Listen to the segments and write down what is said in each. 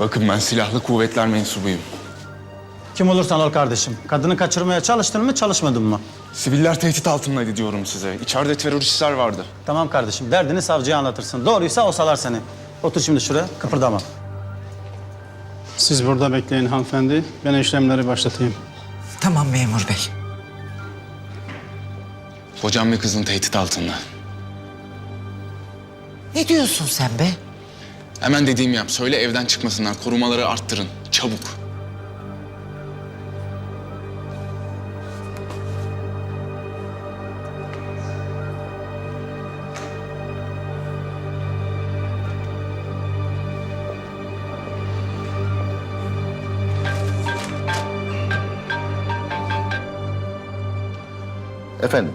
Bakın ben silahlı kuvvetler mensubuyum. Kim olursan ol kardeşim. Kadını kaçırmaya çalıştın mı çalışmadın mı? Siviller tehdit altındaydı diyorum size. İçeride teröristler vardı. Tamam kardeşim derdini savcıya anlatırsın. Doğruysa o salar seni. Otur şimdi şuraya kıpırdama. Siz burada bekleyin hanımefendi. Ben işlemleri başlatayım. Tamam memur bey. Hocam ve kızın tehdit altında. Ne diyorsun sen be? Hemen dediğimi yap. Söyle evden çıkmasınlar. Korumaları arttırın. Çabuk. Efendim?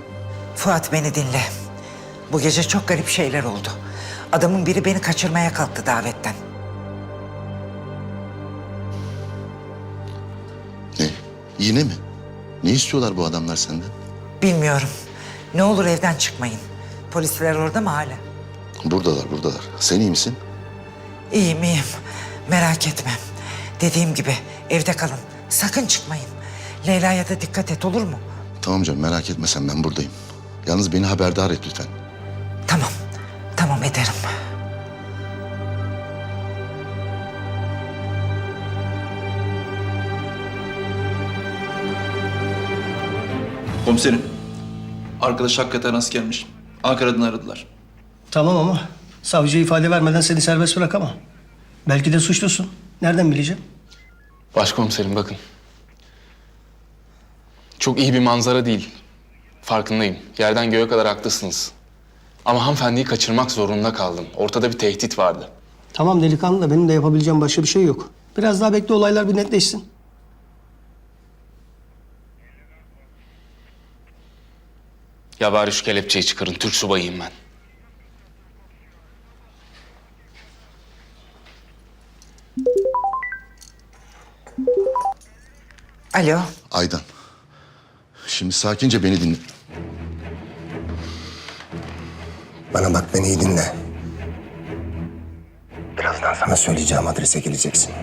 Fuat beni dinle. Bu gece çok garip şeyler oldu. Adamın biri beni kaçırmaya kalktı davetten. Ne? Yine mi? Ne istiyorlar bu adamlar senden? Bilmiyorum. Ne olur evden çıkmayın. Polisler orada mı hala? Buradalar, buradalar. Sen iyi misin? İyiyim iyiyim. Merak etme. Dediğim gibi evde kalın. Sakın çıkmayın. Leyla'ya da dikkat et olur mu? Tamam canım merak etme sen ben buradayım. Yalnız beni haberdar et lütfen. Tamam. Ederim. Komiserim. Arkadaş hakikaten askermiş. Ankara'dan aradılar. Tamam ama savcıya ifade vermeden seni serbest bırakamam. Belki de suçlusun. Nereden bileceğim? Başkomiserim bakın. Çok iyi bir manzara değil. Farkındayım. Yerden göğe kadar haklısınız. Ama hanımefendiyi kaçırmak zorunda kaldım. Ortada bir tehdit vardı. Tamam delikanlı da benim de yapabileceğim başka bir şey yok. Biraz daha bekle olaylar bir netleşsin. Ya bari şu kelepçeyi çıkarın. Türk subayıyım ben. Alo. Aydan. Şimdi sakince beni dinle. Bana bak beni iyi dinle. Birazdan sana söyleyeceğim adrese geleceksin.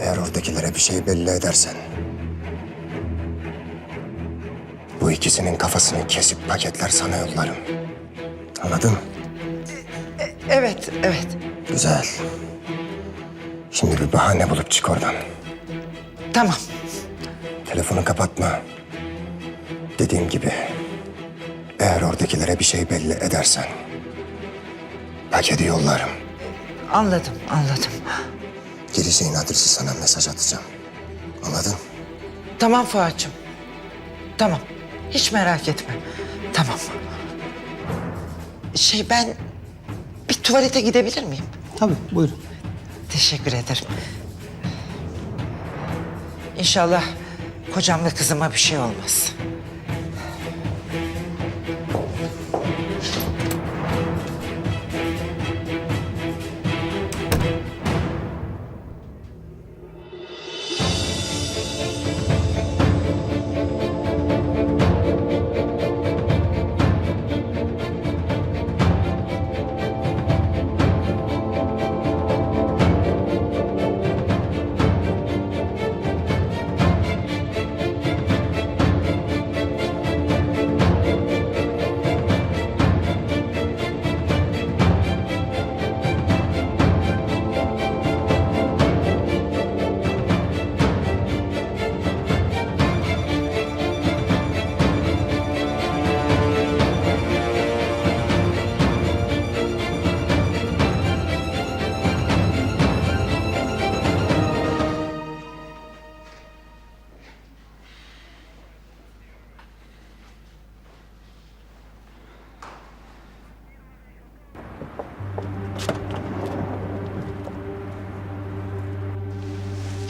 Eğer oradakilere bir şey belli edersen... ...bu ikisinin kafasını kesip paketler sana yollarım. Anladın? Evet, evet. Güzel. Şimdi bir bahane bulup çık oradan. Tamam. Telefonu kapatma. Dediğim gibi... ...eğer oradakilere bir şey belli edersen... ...paketi yollarım. Anladım, anladım. Gireceğin adresi sana mesaj atacağım. Anladın? Tamam Fuat'cığım. Tamam. Hiç merak etme. Tamam. Şey ben bir tuvalete gidebilir miyim? Tabii buyurun. Teşekkür ederim. İnşallah kocam ve kızıma bir şey olmaz.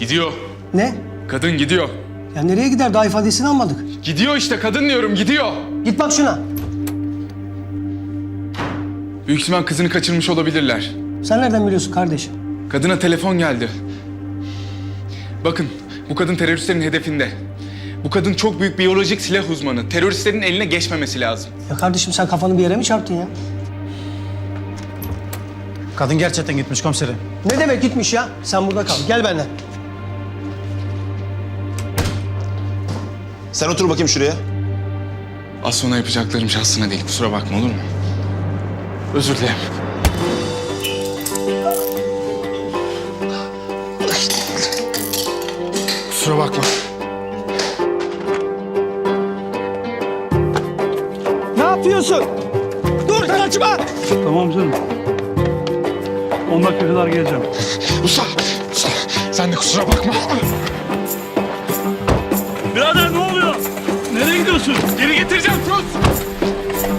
Gidiyor. Ne? Kadın gidiyor. Ya nereye gider daha ifadesini almadık. Gidiyor işte kadın diyorum gidiyor. Git bak şuna. Büyük ihtimal kızını kaçırmış olabilirler. Sen nereden biliyorsun kardeşim? Kadına telefon geldi. Bakın bu kadın teröristlerin hedefinde. Bu kadın çok büyük biyolojik silah uzmanı. Teröristlerin eline geçmemesi lazım. Ya kardeşim sen kafanı bir yere mi çarptın ya? Kadın gerçekten gitmiş komiserim. Ne demek gitmiş ya? Sen burada kal. Gel benden. Sen otur bakayım şuraya. Az sonra yapacaklarım şahsına değil. Kusura bakma olur mu? Özür dilerim. Kusura bakma. Ne yapıyorsun? Dur kaçma. Tamam canım. 10 dakika kadar geleceğim. Usta, usta sen de kusura bakma. Birader gidiyorsun? Geri getireceğim sus.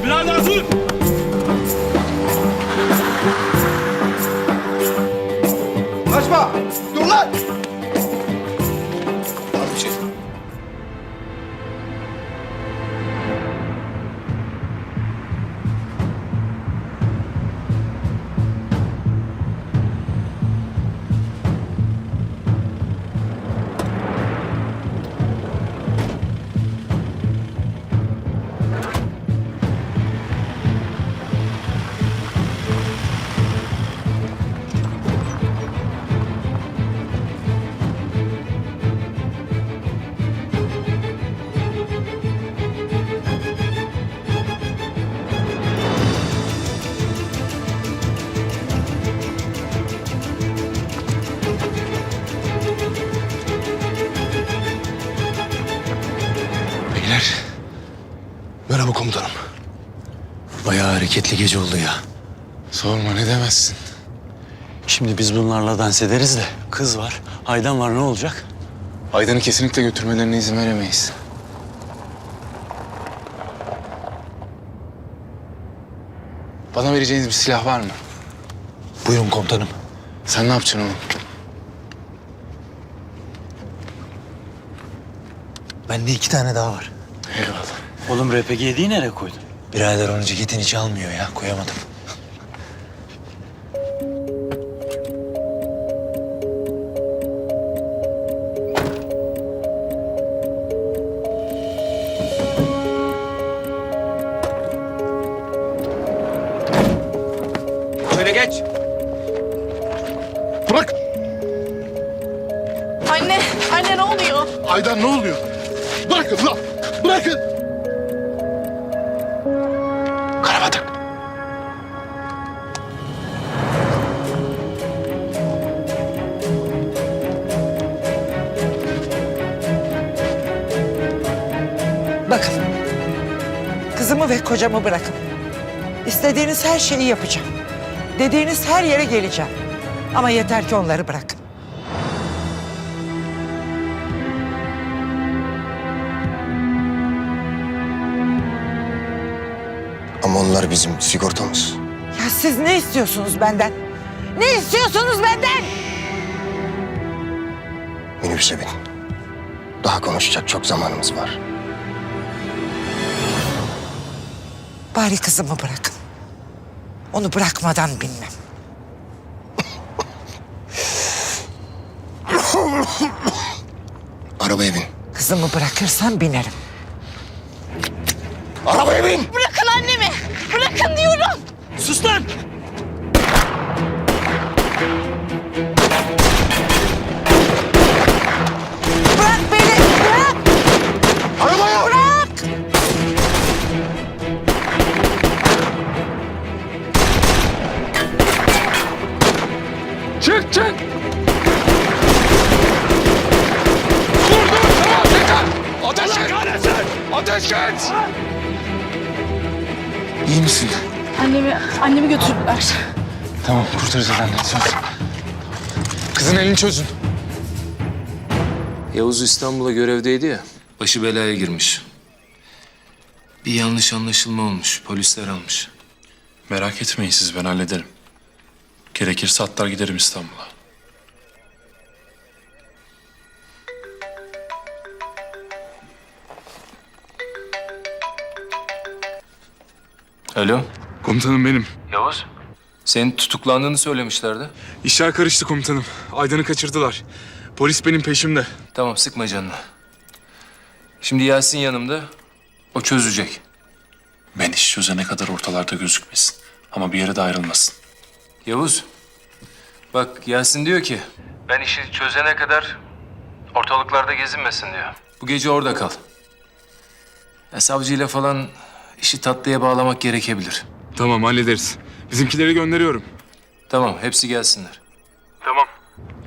Birader dur. Kaçma. Dur lan. Hareketli gece oldu ya. sorma ne demezsin. Şimdi biz bunlarla dans ederiz de kız var, Aydan var ne olacak? Aydan'ı kesinlikle götürmelerine izin veremeyiz. Bana vereceğiniz bir silah var mı? Buyurun komutanım. Sen ne yapacaksın oğlum? Bende iki tane daha var. Eyvallah. Oğlum RPG'yi nereye koydun? Birader onu ceketin içi almıyor ya. Koyamadım. Bırak! Anne, anne ne oluyor? Aydan ne oluyor? Bırakın lan! Bırakın! Bakın. Kızımı ve kocamı bırakın. İstediğiniz her şeyi yapacağım. Dediğiniz her yere geleceğim. Ama yeter ki onları bırakın. Ama onlar bizim sigortamız. Ya siz ne istiyorsunuz benden? Ne istiyorsunuz benden? Minibüse bin. Daha konuşacak çok zamanımız var. Bari kızımı bırakın. Onu bırakmadan bilmem. Arabaya bin. Kızımı bırakırsan binerim. Arabaya bin! Bırakın annemi. Bırakın diyorum. Sus lan! Çık çık! Dur tamam yeter! Ateş et! Ateş et! İyi misin? Annemi, annemi götürdüler. Tamam kurtaracağız anne söz. Kızın elini çözün. Yavuz İstanbul'a görevdeydi ya. Başı belaya girmiş. Bir yanlış anlaşılma olmuş. Polisler almış. Merak etmeyin siz ben hallederim. Gerekirse atlar giderim İstanbul'a. Alo. Komutanım benim. Yavuz. Senin tutuklandığını söylemişlerdi. İşler karıştı komutanım. Aydan'ı kaçırdılar. Polis benim peşimde. Tamam sıkma canını. Şimdi Yasin yanımda. O çözecek. Ben iş çözene kadar ortalarda gözükmesin. Ama bir yere de ayrılmasın. Yavuz. Bak Yasin diyor ki... Ben işi çözene kadar ortalıklarda gezinmesin diyor. Bu gece orada kal. Ya savcıyla falan işi tatlıya bağlamak gerekebilir. Tamam hallederiz. Bizimkileri gönderiyorum. Tamam hepsi gelsinler.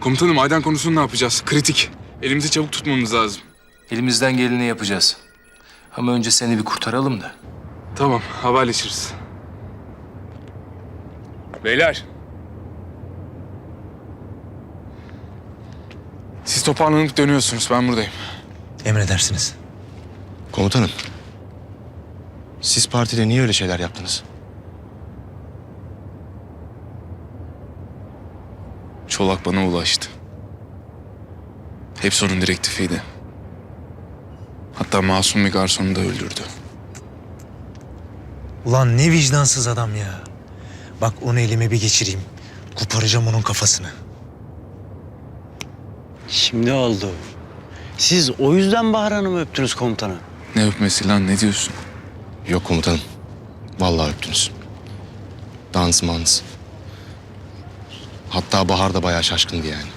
Komutanım Aydan konusunu ne yapacağız? Kritik. Elimizi çabuk tutmamız lazım. Elimizden geleni yapacağız. Ama önce seni bir kurtaralım da. Tamam haberleşiriz. Beyler. Siz toparlanıp dönüyorsunuz. Ben buradayım. Emredersiniz. Komutanım. Siz partide niye öyle şeyler yaptınız? Çolak bana ulaştı. Hepsi onun direktifiydi. Hatta masum bir garsonu da öldürdü. Ulan ne vicdansız adam ya. Bak onu elime bir geçireyim. Koparacağım onun kafasını. Şimdi oldu. Siz o yüzden Bahar Hanım'ı öptünüz komutanı. Ne öpmesi lan ne diyorsun? Yok komutanım. Vallahi öptünüz. Dans mans. Hatta Bahar da bayağı şaşkındı yani.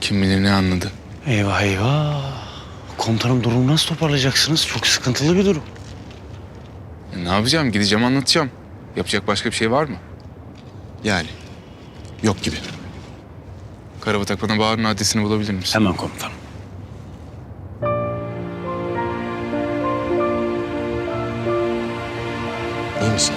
Kim bilir ne anladı. Eyvah eyvah. Komutanım durumu nasıl toparlayacaksınız? Çok sıkıntılı bir durum. E, ne yapacağım? Gideceğim anlatacağım. Yapacak başka bir şey var mı? Yani. Yok gibi. Karabatak bana Bahar'ın adresini bulabilir misin? Hemen komutanım. İyi misin?